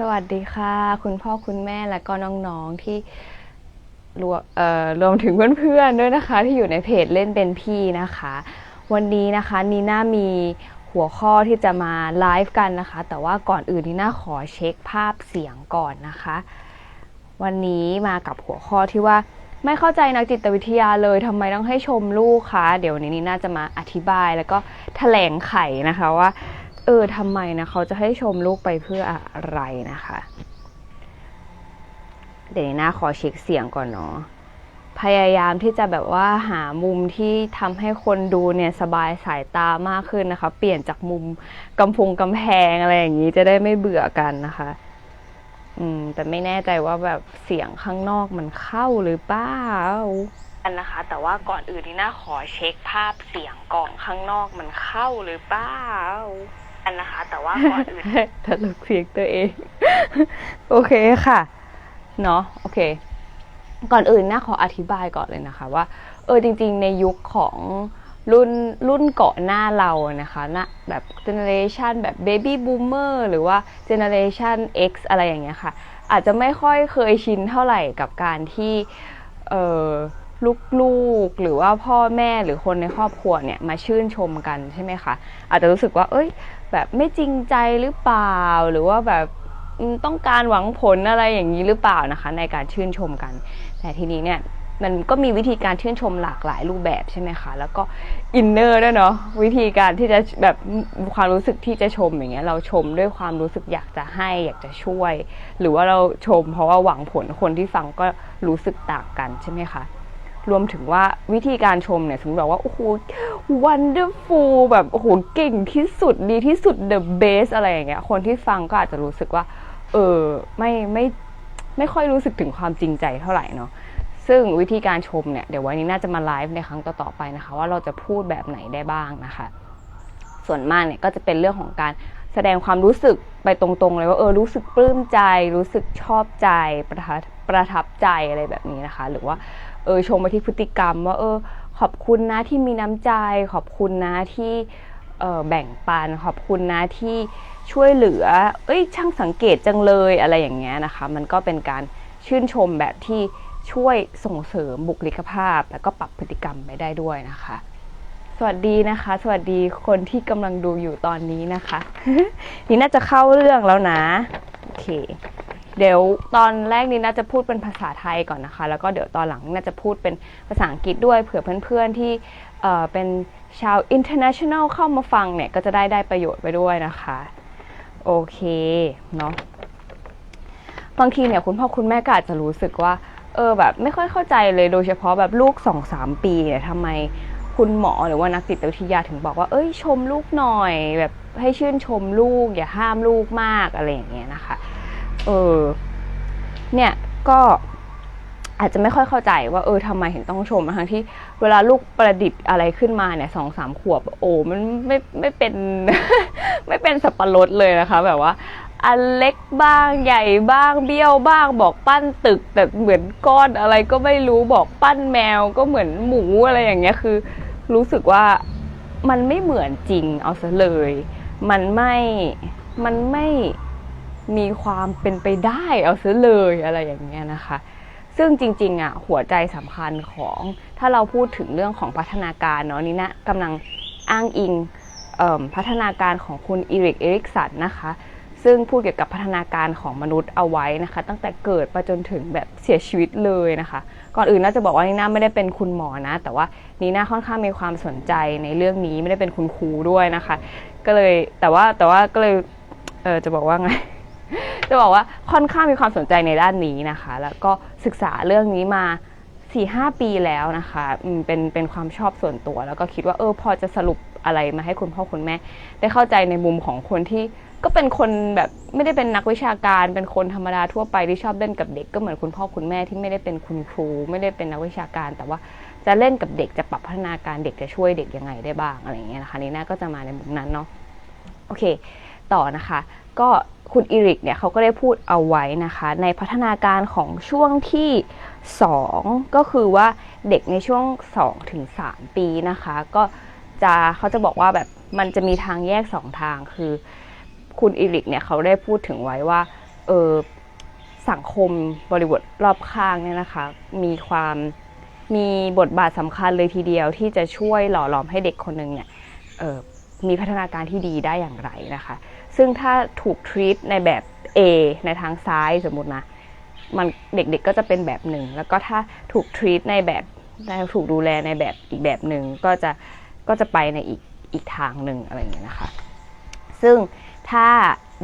สวัสดีค่ะ คุณพ่อคุณแม่และก็น้องๆที่รวมเอ่อรวมถึงเพื่อนๆด้วยนะคะ ที่อยู่ในเพจเล่นเป็นพี่นะคะ วันนี้นะคะนีน่ามีหัวข้อที่จะมาไลฟ์กันนะคะ แต่ว่าก่อนอื่นนีน่าขอเช็คภาพเสียงก่อนนะคะ วันนี้มากับหัวข้อที่ว่าไม่เข้าใจนักจิตวิทยาเลยทำไมต้องให้ชมลูกคะเดี๋ยววันนี้นีน่าจะมาอธิบายแล้วก็แถลงไขนะคะว่า เออทำไมนะเขาจะให้ชมลูกไปเพื่ออะไรนะคะ เดี๋ยวนี้นะขอเช็คเสียงก่อนเนาะพยายามที่จะแบบว่าหามุมที่ทำให้คนดูเนี่ยสบายสายตามากขึ้นนะคะ เปลี่ยนจากมุมกำพงกำแพงอะไรอย่างนี้จะได้ไม่เบื่อกันนะคะ อืม แต่ไม่แน่ใจว่าแบบเสียงข้างนอกมันเข้าหรือเปล่าันนะคะ แต่ว่าก่อนอื่นนี่น่าขอเช็คภาพเสียงก่อนข้างนอกมันเข้าหรือเปล่า อันนะคะ แต่ว่าก่อนอื่นตลกเสียงตัวเอง โอเคค่ะ เนาะโอเค ก่อนอื่นน่าขออธิบายก่อนเลยนะคะ ว่า เออจริง ๆ ในยุคของรุ่นรุ่นก่อนหน้าเราอะนะคะนะแบบเจเนอเรชันแบบ Baby Boomer หรือว่าเจเนอเรชัน X อะไรอย่างเงี้ยค่ะ อาจจะไม่ค่อยเคยชินเท่าไหร่กับการที่เออลูกๆหรือว่าพ่อแม่หรือคนในครอบครัวเนี่ยมาชื่นชมกันใช่ไหมคะ อาจจะรู้สึกว่า เอ้ย แบบไม่จริงใจหรือเปล่า หรือว่าแบบต้องการหวังผลอะไรอย่างนี้หรือเปล่านะคะ ในการชื่นชมกัน แต่ทีนี้เนี่ยมันก็มีวิธีการชื่นชมหลากหลายรูปแบบใช่ไหมคะ แล้วก็อินเนอร์ด้วยเนาะวิธีการที่จะแบบความรู้สึกที่จะชมอย่างเงี้ยเราชมด้วยความรู้สึกอยากจะให้อยากจะช่วย หรือว่าเราชมเพราะว่าหวังผลคนที่ฟังก็รู้สึกต่างกันใช่ไหมคะ รวมถึงว่าวิธีการชมเนี่ยสมมติบอกว่า โอ้โห wonderful แบบโอ้โหเก่งที่สุดดีที่สุด the best อะไรอย่างเงี้ยคนที่ฟังก็อาจจะรู้สึกว่า เออไม่ไม่ไม่ค่อยรู้สึกถึงความจริงใจเท่าไหร่เนาะซึ่งวิธีการชมเนี่ยเดี๋ยววันนี้น่าจะมาไลฟ์ในครั้งต่อๆไปนะคะ ว่าเราจะพูดแบบไหนได้บ้างนะคะ ส่วนมากเนี่ยก็จะเป็นเรื่องของการแสดงความรู้สึกไปตรงๆเลยว่าเออรู้สึกปลื้มใจ รู้สึกชอบใจประทับประทับใจอะไรแบบนี้นะคะ หรือว่า เออชมไปที่พฤติกรรม ว่าเออ ขอบคุณนะที่มีน้ำใจ ขอบคุณนะที่เออแบ่งปัน ขอบคุณนะที่ช่วยเหลือ เอ้ย ช่างสังเกตจังเลยอะไรอย่างเงี้ยนะคะ มันก็เป็นการชื่นชมแบบที่ช่วยส่งเสริมบุคลิกภาพ แล้วก็ปรับพฤติกรรมไปได้ด้วยนะคะ สวัสดีนะคะ สวัสดีคนที่กำลังดูอยู่ตอนนี้นะคะ นี่น่าจะเข้าเรื่องแล้วนะ โอเค เดี๋ยวตอนแรกนี้น่าจะพูดเป็นภาษาไทยก่อนนะคะ แล้วก็เดี๋ยวตอนหลังน่าจะพูดเป็นภาษาอังกฤษด้วยเผื่อเพื่อนๆที่เป็นชาว international เข้ามาฟังเนี่ย ก็จะได้ได้ประโยชน์ไปด้วยนะคะ โอเคเนาะบางทีเนี่ยคุณพ่อคุณแม่ก็อาจจะรู้สึกว่า เออแบบไม่ค่อยเข้าใจเลยโดยเฉพาะแบบลูกสองสามปีเนี่ยทำไมคุณหมอหรือว่านักจิตวิทยาถึงบอกว่า เอ้ยชมลูกหน่อย แบบให้ชื่นชมลูก อย่าห้ามลูกมากอะไรอย่างเงี้ยนะคะ เออ เนี่ยก็อาจจะไม่ค่อยเข้าใจว่าเออทำไมเห็นต้องชมทั้งที่เวลาลูกประดิษฐ์อะไรขึ้นมาเนี่ยสองสามขวบ โอ้มันไม่ไม่เป็น ไม่เป็นสับปะรดเลยนะคะ แบบว่าอันเล็กบ้างใหญ่บ้างเบี้ยวบ้างบอกปั้นตึก แต่เหมือนก้อนอะไรก็ไม่รู้บอกปั้นแมวก็เหมือนหมูอะไรอย่างเงี้ยคือ รู้สึกว่ามันไม่เหมือนจริงเอาซะเลย มันไม่มันไม่ มีความเป็นไปได้เอาซะเลยอะไรอย่างเงี้ยนะคะ ซึ่งจริงๆอะหัวใจสำคัญของถ้าเราพูดถึงเรื่องของพัฒนาการเนาะนี่นะกำลังอ้างอิงเอิ่มพัฒนาการของคุณอีริกเอริกสันนะคะ ซึ่งพูดเกี่ยวกับพัฒนาการของมนุษย์เอาไว้นะคะ ตั้งแต่เกิดไปจนถึงแบบเสียชีวิตเลยนะคะ ก่อนอื่นน่าจะบอกว่านีน่าไม่ได้เป็นคุณหมอนะ แต่ว่านีน่าค่อนข้างมีความสนใจในเรื่องนี้ไม่ได้เป็นคุณครูด้วยนะคะ ก็เลยแต่ว่าแต่ว่าก็เลยเออจะบอกว่าไง จะบอกว่าค่อนข้างมีความสนใจในด้านนี้นะคะ แล้วก็ศึกษาเรื่องนี้มา4ี่หปีแล้วนะคะอืมเป็นเป็นความชอบส่วนตัว แล้วก็คิดว่าเออพอจะสรุปอะไรมาให้คุณพ่อคุณแม่ ได้เข้าใจในมุมของคนที่ก็เป็นคนแบบไม่ได้เป็นนักวิชาการ เป็นคนธรรมดาทั่วไปที่ชอบเล่นกับเด็กก็เหมือนคุณพ่อคุณแม่ที่ไม่ได้เป็นคุณครู ไม่ได้เป็นนักวิชาการ แต่ว่าจะเล่นกับเด็กจะปรับพัฒนาการเด็กจะช่วยเด็กยังไงได้บ้างอะไรอย่างเงี้ยนะคะนี่น่าก็จะมาในมุมนั้นเนาะโอเค ต่อนะคะ ก็ คุณอีริกเนี่ยเขาก็ได้พูดเอาไว้นะคะ ในพัฒนาการของช่วงที่ 2 ก็คือว่าเด็กในช่วง2ถึง3ปีนะคะ ก็จะเขาจะบอกว่าแบบมันจะมีทางแยก 2 ทางคือ คุณอีริกเนี่ยเขาได้พูดถึงไว้ว่าเออสังคมบริบทรอบข้างเนี่ยนะคะ มีความมีบทบาทสำคัญเลยทีเดียวที่จะช่วยหล่อหลอมให้เด็กคนหนึ่งเนี่ยออมีพัฒนาการที่ดีได้อย่างไรนะคะ ซึ่งถ้าถูก treat ในแบบ A ในทางซ้ายสมมตินะมันเด็กๆก็จะเป็นแบบหนึ่ง แล้วก็ถ้าถูก treat ในแบบถูกดูแลในแบบอีกแบบหนึ่งก็จะก็จะไปในอีกอีกทางหนึ่งอะไรอย่างเงี้ยนะคะ ซึ่งถ้า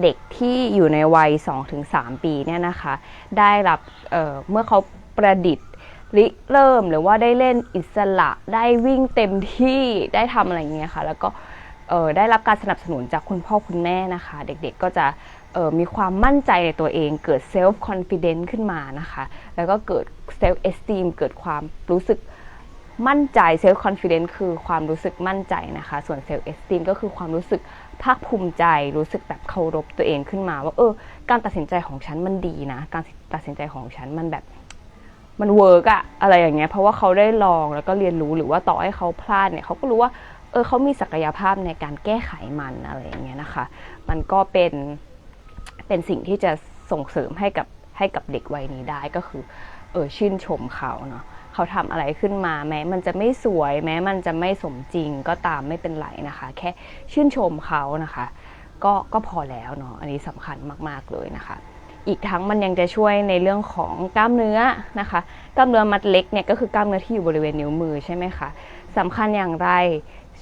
เด็กที่อยู่ในวัย 2-3 ปีเนี่ยนะคะ ได้รับเเมื่อเขาประดิษฐ์ริเริ่มหรือว่าได้เล่นอิสระได้วิ่งเต็มที่ได้ทำอะไรเงี้ยค่ะ แล้วก็ ได้รับการสนับสนุนจากคุณพ่อคุณแม่นะคะ เด็กๆก็จะออมีความมั่นใจในตัวเองเกิด self confidence ขึ้นมานะคะ แล้วก็เกิด self esteem เกิดความรู้สึกมั่นใจ self confidence คือความรู้สึกมั่นใจนะคะ ส่วน self esteem ก็คือความรู้สึกภาคภูมิใจ รู้สึกแบบเคารพตัวเองขึ้นมา ว่าเออ การตัดสินใจของฉันมันดีนะ การตัดสินใจของฉันมันแบบมันเวิร์กอะอะไรอย่างเงี้ยเพราะว่าเขาได้ลองแล้วก็เรียนรู้หรือว่าต่อให้เขาพลาดเนี่ยเขาก็รู้ว่า เออเขามีศักยภาพในการแก้ไขมันอะไรอย่างเงี้ยนะคะ มันก็เป็นเป็นสิ่งที่จะส่งเสริมให้กับให้กับเด็กวัยนี้ได้ก็คือเออชื่นชมเขาเนาะเขาทำอะไรขึ้นมาแม้มันจะไม่สวย แม้มันจะไม่สมจริงก็ตามไม่เป็นไรนะคะ แค่ชื่นชมเขานะคะ ก็ก็พอแล้วเนาะอันนี้สำคัญมากๆเลยนะคะ อีกทั้งมันยังจะช่วยในเรื่องของกล้ามเนื้อนะคะ กล้ามเนื้อมัดเล็กเนี่ยก็คือกล้ามเนื้อที่อยู่บริเวณนิ้วมือใช่ไหมคะสำคัญอย่างไร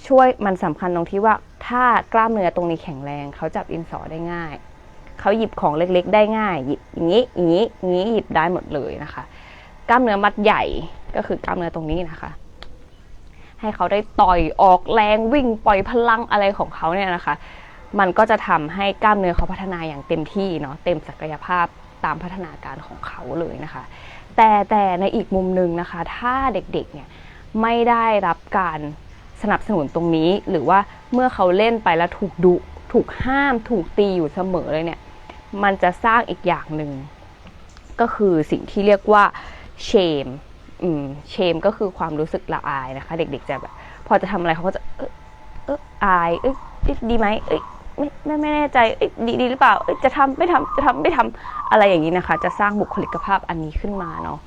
ช่วยมันสำคัญตรงที่ว่า ถ้ากล้ามเนื้อตรงนี้แข็งแรงเขาจับอินสอได้ง่าย เขาหยิบของเล็กๆ ได้ง่าย หยิบอย่างนี้อย่างนี้อย่างนี้หยิบได้หมดเลยนะคะ กล้ามเนื้อมัดใหญ่ก็คือกล้ามเนื้อตรงนี้นะคะ ให้เขาได้ต่อยออกแรงวิ่งปล่อยพลังอะไรของเขาเนี่ยนะคะ มันก็จะทำให้กล้ามเนื้อเขาพัฒนาอย่างเต็มที่เนาะเต็มศักยภาพตามพัฒนาการของเขาเลยนะคะ แต่แต่ในอีกมุมหนึ่งนะคะ ถ้าเด็กๆเนี่ยไม่ได้รับการ สนับสนุนตรงนี้ หรือว่าเมื่อเขาเล่นไปแล้วถูกดุถูกห้าม ถูกตีอยู่เสมอเลยเนี่ย มันจะสร้างอีกอย่างหนึ่ง ก็คือสิ่งที่เรียกว่า shame อืม shame ก็คือความรู้สึกละอายนะคะ เด็กๆจะแบบพอจะทำอะไรเขาก็จะเออเอออายเอ้ยดีไหมเอ้ยไม่ไม่ไม่แน่ใจเอ้ยดีดีหรือเปล่าเอ้ยจะทำไม่ทำจะทำไม่ทำอะไรอย่างนี้นะคะ จะสร้างบุคลิกภาพอันนี้ขึ้นมาเนาะ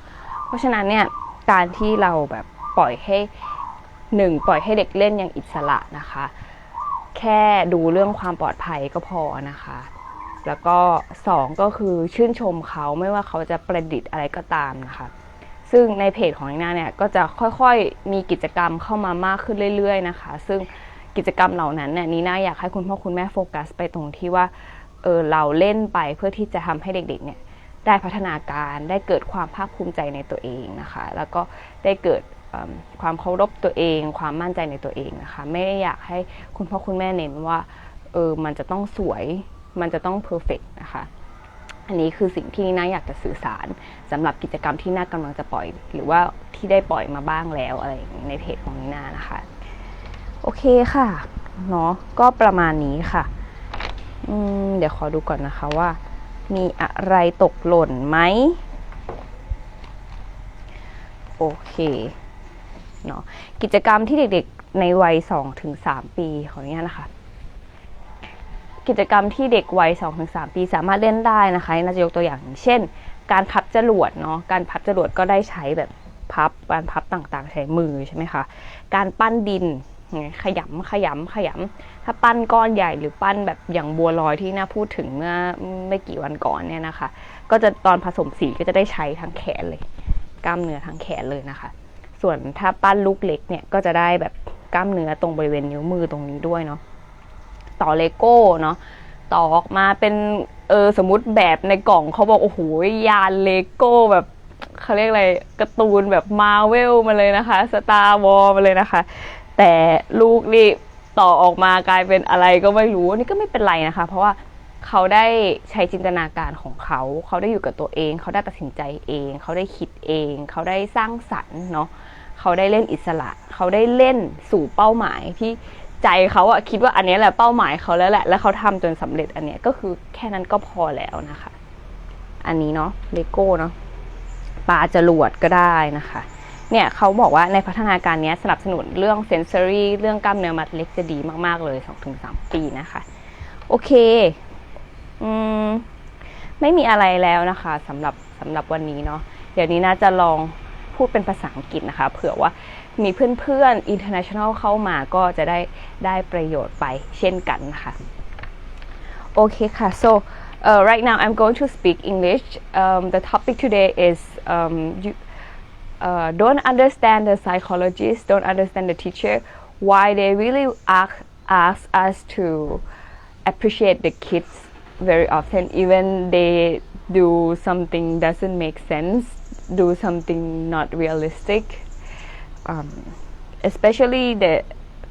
เพราะฉะนั้นเนี่ยการที่เราแบบปล่อยให้ หนึ่งปล่อยให้เด็กเล่นอย่างอิสระนะคะ แค่ดูเรื่องความปลอดภัยก็พอนะคะ แล้วก็สองก็คือชื่นชมเขาไม่ว่าเขาจะประดิษฐ์อะไรก็ตามนะคะ ซึ่งในเพจของนีน่าเนี่ยก็จะค่อยๆมีกิจกรรมเข้ามามากขึ้นเรื่อย ๆ นะคะ ซึ่งกิจกรรมเหล่านั้นเนี่ยนีน่าอยากให้คุณพ่อคุณแม่โฟกัส ไปตรงที่ว่าเออเราเล่นไปเพื่อที่จะทำให้เด็กๆเนี่ยได้พัฒนาการได้เกิดความภาคภูมิใจในตัวเองนะคะ แล้วก็ได้เกิด ความเคารพตัวเอง ความมั่นใจในตัวเองนะคะ ไม่ได้อยากให้คุณพ่อคุณแม่เน้นว่าเออมันจะต้องสวยมันจะต้องเพอร์เฟกนะคะอันนี้คือสิ่งที่น่าอยากจะสื่อสารสำหรับกิจกรรมที่น่ากำลังจะปล่อย หรือว่าที่ได้ปล่อยมาบ้างแล้วอะไรอย่างนี้ในเพจของนีน่านะคะ โอเคค่ะเนาะก็ประมาณนี้ค่ะอืมเดี๋ยวขอดูก่อนนะคะว่า มีอะไรตกหล่นไหม โอเค เนาะกิจกรรมที่เด็กๆในวัย 2-3 ปีขออนุญาตนะคะกิจกรรมที่เด็กวัย 2-3 ปีสามารถเล่นได้นะคะน่าจะยกตัวอย่างเช่น การพับจรวดเนาะการพับจรวดก็ได้ใช้แบบพับการพับต่างๆ ใช้มือใช่ไหมคะการปั้นดินขยำขยำขยำถ้าปั้นก้อนใหญ่หรือปั้นแบบอย่างบัวลอยที่น่าพูดถึงเมื่อไม่กี่วันก่อนเนี่ยนะคะ ก็จะตอนผสมสีก็จะได้ใช้ทั้งแขนเลย กล้ามเนื้อทั้งแขนเลยนะคะ ส่วนถ้าปั้นลูกเล็กเนี่ยก็จะได้แบบกล้ามเนื้อตรงบริเวณนิ้วมือตรงนี้ด้วยเนาะต่อเลโก้เนาะต่อออกมาเป็นเออสมมติแบบในกล่องเขาบอกโอ้โหยานเลโก้แบบเขาเรียกอะไรการ์ตูนแบบมาเวลมาเลยนะคะสตาร์วอลมาเลยนะคะ แต่ลูกนี่ต่อออกมากลายเป็นอะไรก็ไม่รู้นี่ก็ไม่เป็นไรนะคะ เพราะว่าเขาได้ใช้จินตนาการของเขา เขาได้อยู่กับตัวเอง เขาได้ตัดสินใจเอง เขาได้คิดเอง เขาได้สร้างสรรค์เนาะ เขาได้เล่นอิสระ เขาได้เล่นสู่เป้าหมายที่ใจเขาอะคิดว่าอันนี้แหละเป้าหมายเขาแล้วแหละ แล้วเขาทำจนสำเร็จอันเนี้ยก็คือแค่นั้นก็พอแล้วนะคะ อันนี้เนาะเลโก้เนาะปลาจรวดก็ได้นะคะเนี่ยเขาบอกว่าในพัฒนาการนี้สนับสนุนเรื่องเซน s อรี่เรื่องกล้ามเนื้อมัดเล็กจะดีมาก ๆ เลย 2-3 ปีนะคะ โอเคอืมไม่มีอะไรแล้วนะคะสำหรับสำหรับวันนี้เนาะเดี๋ยวนี้น่าจะลอง พูดเป็นภาษาอังกฤษนะคะ เผื่อว่ามีเพื่อนๆ international เข้ามาก็จะได้ได้ประโยชน์ไปเช่นกันนะคะ โอเคค่ะ so uh, right now I'm going to speak English um, the topic today is um, you uh, don't understand the psychologist don't understand the teacher why they really ask, ask us to appreciate the kids very often even they do something doesn't make sense do something not realistic. Um, especially the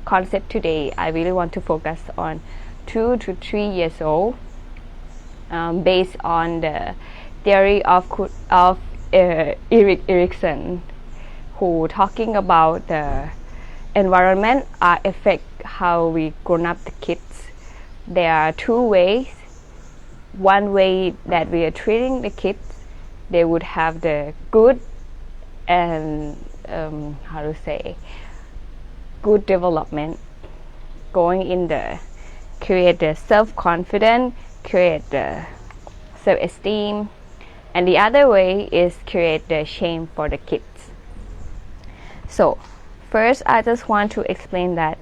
concept today i really want to focus on two to three years old um, based on the theory of of uh, Erik Erikson who talking about the environment uh, affect how we grown up the kids. There are two ways one way that we are treating the kids they would have the good and um, how to say good development going in the create the self-confidence create the self-esteem and the other way is create the shame for the kids. So first i just want to explain that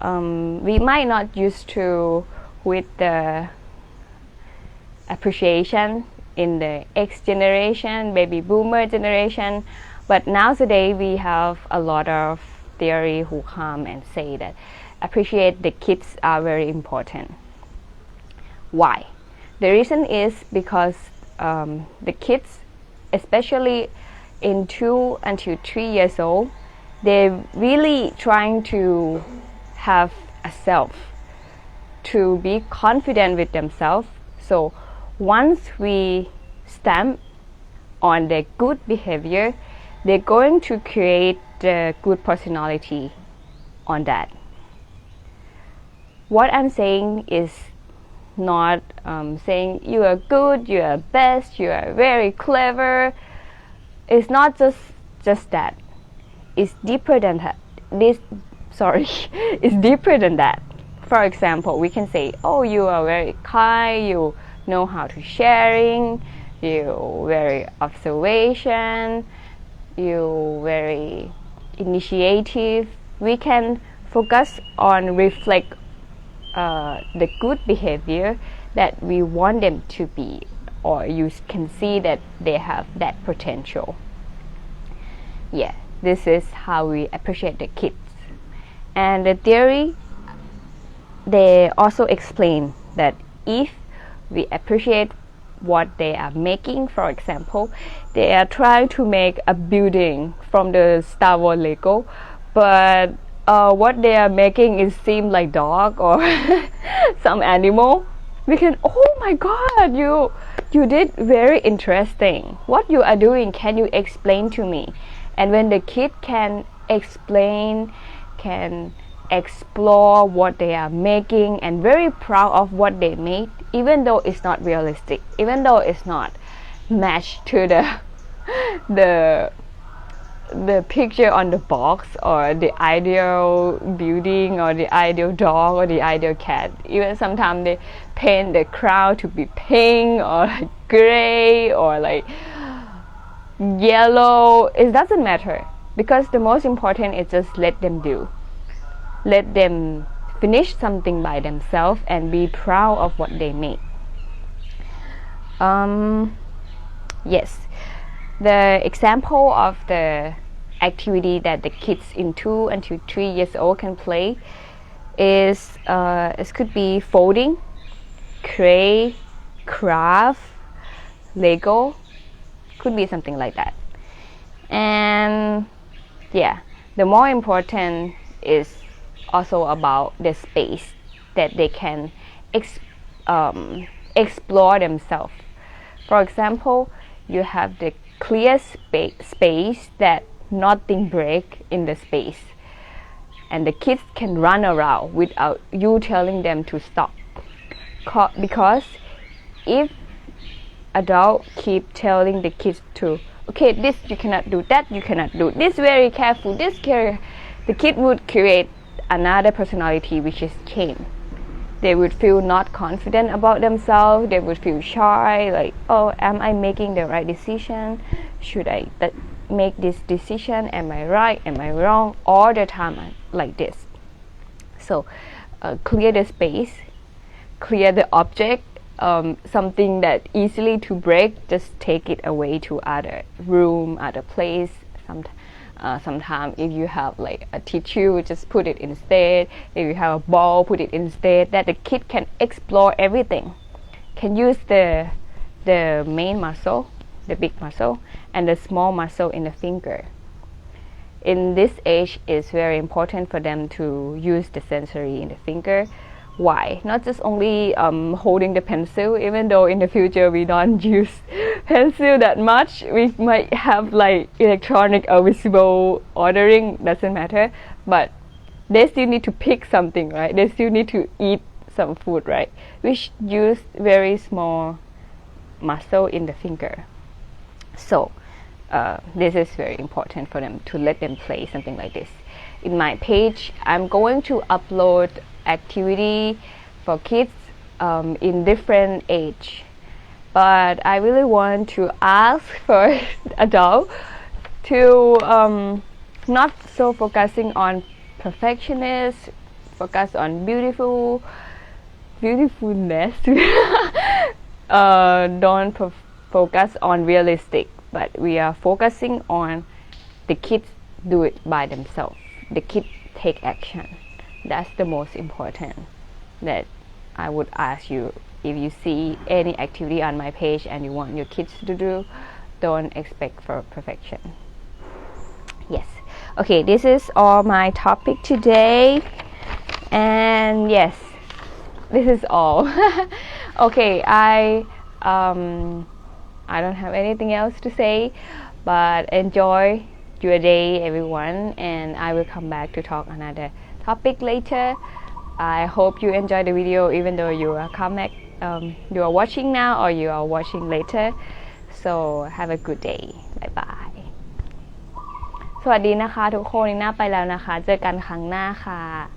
um, we might not used to with the appreciation in the X generation, baby boomer generation, but nowadays we have a lot of theory who come and say that appreciate the kids are very important. Why? The reason is because um, the kids, especially in two until three years old, they're really trying to have a self, to be confident with themselves. So once we stamp on the good behavior, they're going to create the good personality on that. What I'm saying is not um, saying you are good, you are best, you are very clever. It's not just just that. It's deeper than that. This sorry, it's deeper than that. For example, we can say, "Oh, you are very kind. You know how to sharing. You very observation. You very initiative." We can focus on reflect uh, the good behavior that we want them to be, or you can see that they have that potential. Yeah, this is how we appreciate the kids. And the theory, they also explain that if we appreciate what they are making, for example, they are trying to make a building from the Star Wars Lego, but uh, what they are making is seem like dog or some animal. We can, oh my god, you you did very interesting. What you are doing, can you explain to me? And when the kid can explain, can explore what they are making and very proud of what they made, even though it's not realistic, even though it's not matched to the the the picture on the box or the ideal building or the ideal dog or the ideal cat. Even sometimes they paint the crown to be pink or like gray or like yellow. It doesn't matter because the most important is just let them do. Let them finish something by themselves and be proud of what they made. Um, yes, the example of the activity that the kids in two until three years old can play is uh, it could be folding, cray, craft, Lego, could be something like that. And yeah, the more important is also about the space that they can ex- um, explore themselves. For example, you have the clear spa- space that nothing break in the space and the kids can run around without you telling them to stop Co- because if adult keep telling the kids to okay this you cannot do that you cannot do this very careful this care the kid would create another personality which is shame they would feel not confident about themselves. They would feel shy like oh am i making the right decision? Should i th- make this decision? Am i right? Am i wrong? All the time like this. So uh, clear the space clear the object um, something that easily to break just take it away to other room other place some uh, sometimes if you have like a tissue just put it instead. If you have a ball put it instead. That the kid can explore everything. Can use the the main muscle the big muscle and the small muscle in the finger. In this age it's very important for them to use the sensory in the finger why? Not just only um, holding the pencil even though in the future we don't use pencil that much we might have like electronic or visible ordering doesn't matter. But they still need to pick something right? They still need to eat some food right? Which use very small muscle in the finger. So uh, this is very important for them to let them play something like this. In my page, I'm going to upload activity for kids um, in different age. But I really want to ask for adult to um, not so focusing on perfectionist, focus on beautiful, beautifulness. uh, don't focus on realistic but we are focusing on the kids do it by themselves the kids take action that's the most important that i would ask you. If you see any activity on my page and you want your kids to do don't expect for perfection. Yes. Okay this is all my topic today. And yes this is all. Okay i um I don't have anything else to say, but enjoy your day, everyone, and I will come back to talk another topic later. I hope you enjoy the video, even though you are comment, um, you are watching now or you are watching later. So have a good day. Bye bye. สวัสดีนะคะทุกคนนีน่าไปแล้วนะคะ เจอกันครั้งหน้าค่ะ